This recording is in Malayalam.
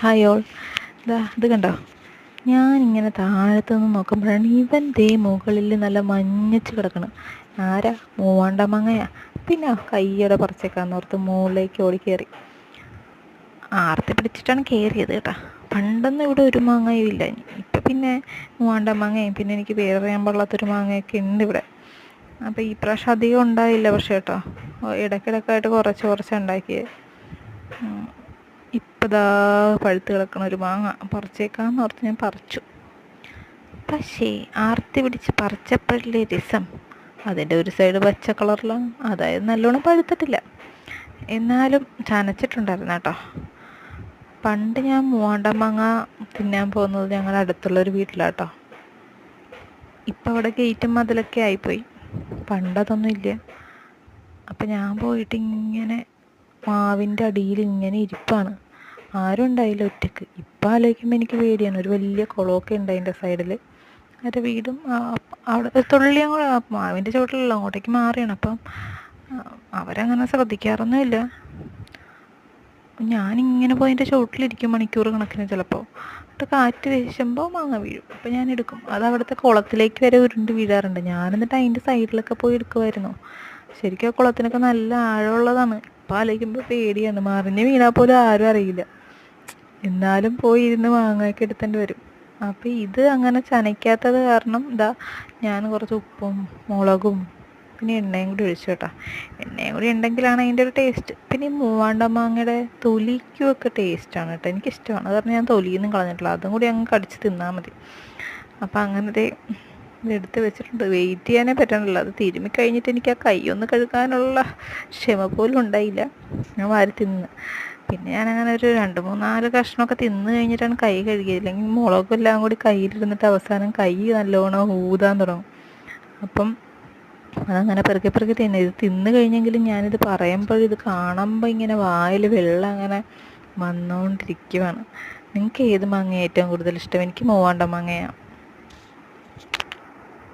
ഹായ് ഓൾ ഇതാ ഇത് കണ്ടോ? ഞാനിങ്ങനെ താഴത്തു നിന്ന് നോക്കുമ്പോഴാണ് ഇവൻ ദേ മുകളിൽ നല്ല മഞ്ഞച്ച് കിടക്കണം. ആരാ? മൂവാണ്ട മങ്ങയാ. പിന്നെ കയ്യോടെ പറിച്ചേക്കാന്ന് ഓർത്ത് മുകളിലേക്ക് ഓടി കയറി ആർത്തി പിടിച്ചിട്ടാണ് കയറിയത് കേട്ടോ. പണ്ടൊന്നും ഇവിടെ ഒരു മാങ്ങയും ഇല്ല. ഇപ്പം പിന്നെ മൂവാണ്ട മാങ്ങയും പിന്നെ എനിക്ക് പേരറിയാൻ പാടില്ലാത്തൊരു മാങ്ങയൊക്കെ ഉണ്ട് ഇവിടെ. അപ്പോൾ ഈ പ്രാവശ്യം അധികം ഉണ്ടായില്ല പക്ഷേ കേട്ടോ. ഇടയ്ക്കിടയ്ക്കായിട്ട് കുറച്ച് കുറച്ച് ഉണ്ടാക്കിയത് ഇപ്പം ദാ പഴുത്ത് കിടക്കണ ഒരു മാങ്ങ പറിച്ചേക്കാന്ന് ഓർത്ത് ഞാൻ പറിച്ചു. പക്ഷേ ആർത്തി പിടിച്ച് പറിച്ചപ്പോഴല്ലേ രസം? അതിന്റെ ഒരു സൈഡ് പച്ച കളറിലാണ് അതായത് നല്ലോണം പഴുത്തിട്ടില്ല. എന്നാലും ചനച്ചിട്ടുണ്ടായിരുന്നു കേട്ടോ. പണ്ട് ഞാൻ മൂവാണ്ട മാങ്ങ തിന്നാൻ പോകുന്നത് ഞങ്ങളുടെ അടുത്തുള്ളൊരു വീട്ടിലാട്ടോ ഇപ്പം അവിടെ ഗേറ്റും മതിലൊക്കെ ആയിപ്പോയി. പണ്ടതൊന്നും ഇല്ല. അപ്പം ഞാൻ പോയിട്ട് ഇങ്ങനെ മാവിന്റെ അടിയിൽ ഇങ്ങനെ ഇരിപ്പാണ്. ആരും ഉണ്ടായില്ല ഒറ്റയ്ക്ക്. ഇപ്പം ആലോചിക്കുമ്പോൾ എനിക്ക് പേടിയാണ്. ഒരു വലിയ കുളമൊക്കെ ഉണ്ട് അതിന്റെ സൈഡിൽ അവരുടെ വീടും അവിടെ ഒരു തുള്ളി അങ്ങോട്ട് മാവിന്റെ ചുവട്ടിലല്ല അങ്ങോട്ടേക്ക് മാറിയാണ്. അപ്പം അവരങ്ങനെ ശ്രദ്ധിക്കാറൊന്നുമില്ല. ഞാനിങ്ങനെ പോയി എന്റെ ചുവട്ടിലിരിക്കും മണിക്കൂർ കണക്കിന് ചിലപ്പോൾ എന്നിട്ട് കാറ്റ് വീശുമ്പോൾ മാങ്ങ വീഴും. അപ്പോൾ ഞാൻ എടുക്കും. അത് അവിടുത്തെ കുളത്തിലേക്ക് വരെ ഉരുണ്ട് വീഴാറുണ്ട്. ഞാൻ എന്നിട്ട് അതിന്റെ സൈഡിലൊക്കെ പോയി എടുക്കുമായിരുന്നു ശരിക്കും ആ കുളത്തിനൊക്കെ നല്ല ആഴമുള്ളതാണ്. ഇപ്പം ആലോചിക്കുമ്പോൾ പേടിയാണ്. മറിഞ്ഞ് വീണാൽ പോലും ആരും അറിയില്ല. എന്നാലും പോയി ഇരുന്ന് മാങ്ങയൊക്കെ എടുത്തേണ്ടി വരും. അപ്പോൾ ഇത് അങ്ങനെ ചനയ്ക്കാത്തത് കാരണം ഇതാ ഞാൻ കുറച്ച് ഉപ്പും മുളകും പിന്നെ എണ്ണയും കൂടി ഒഴിച്ചു കേട്ടോ. എണ്ണയും കൂടി ഉണ്ടെങ്കിലാണ് അതിന്റെ ഒരു ടേസ്റ്റ് പിന്നെ ഈ മൂവാണ്ട മാങ്ങയുടെ തൊലിക്കും ഒക്കെ ടേസ്റ്റാണ് കേട്ടോ. എനിക്കിഷ്ടമാണ്. അത് കാരണം ഞാൻ തൊലിയൊന്നും കളഞ്ഞിട്ടില്ല. അതും കൂടി അങ്ങ് കടിച്ച് തിന്നാൽ മതി. അപ്പോൾ അങ്ങനത്തെ എടുത്ത് വെച്ചിട്ടുണ്ട്. വെയിറ്റ് ചെയ്യാനേ പറ്റണില്ല. അത് തിരുമ്മി കഴിഞ്ഞിട്ട് എനിക്ക് ആ കൈ ഒന്ന് കഴുകാനുള്ള ക്ഷമ പോലും ഉണ്ടായില്ല. ഞാൻ വാരി തിന്ന്. പിന്നെ ഞാൻ അങ്ങനെ ഒരു രണ്ട് മൂന്നാൽ കഷ്ണമൊക്കെ തിന്ന് കഴിഞ്ഞിട്ടാണ് കൈ കഴുകിയത്. അല്ലെങ്കിൽ എല്ലാം കൂടി കയ്യിലിരുന്നിട്ട് അവസാനം കൈ നല്ലോണം ഊതാൻ തുടങ്ങും. അപ്പം അതങ്ങനെ പെറുക്കി പെറുക്കി തിന്നെ. ഇത് തിന്ന് കഴിഞ്ഞെങ്കിലും ഞാനിത് പറയുമ്പോൾ ഇത് കാണുമ്പോൾ ഇങ്ങനെ വായിൽ വെള്ളം അങ്ങനെ വന്നുകൊണ്ടിരിക്കുവാണ്. നിങ്ങൾക്ക് ഏത് മാങ്ങ ഏറ്റവും കൂടുതൽ ഇഷ്ടം? എനിക്ക് മൂവാണ്ട മാങ്ങയാണ്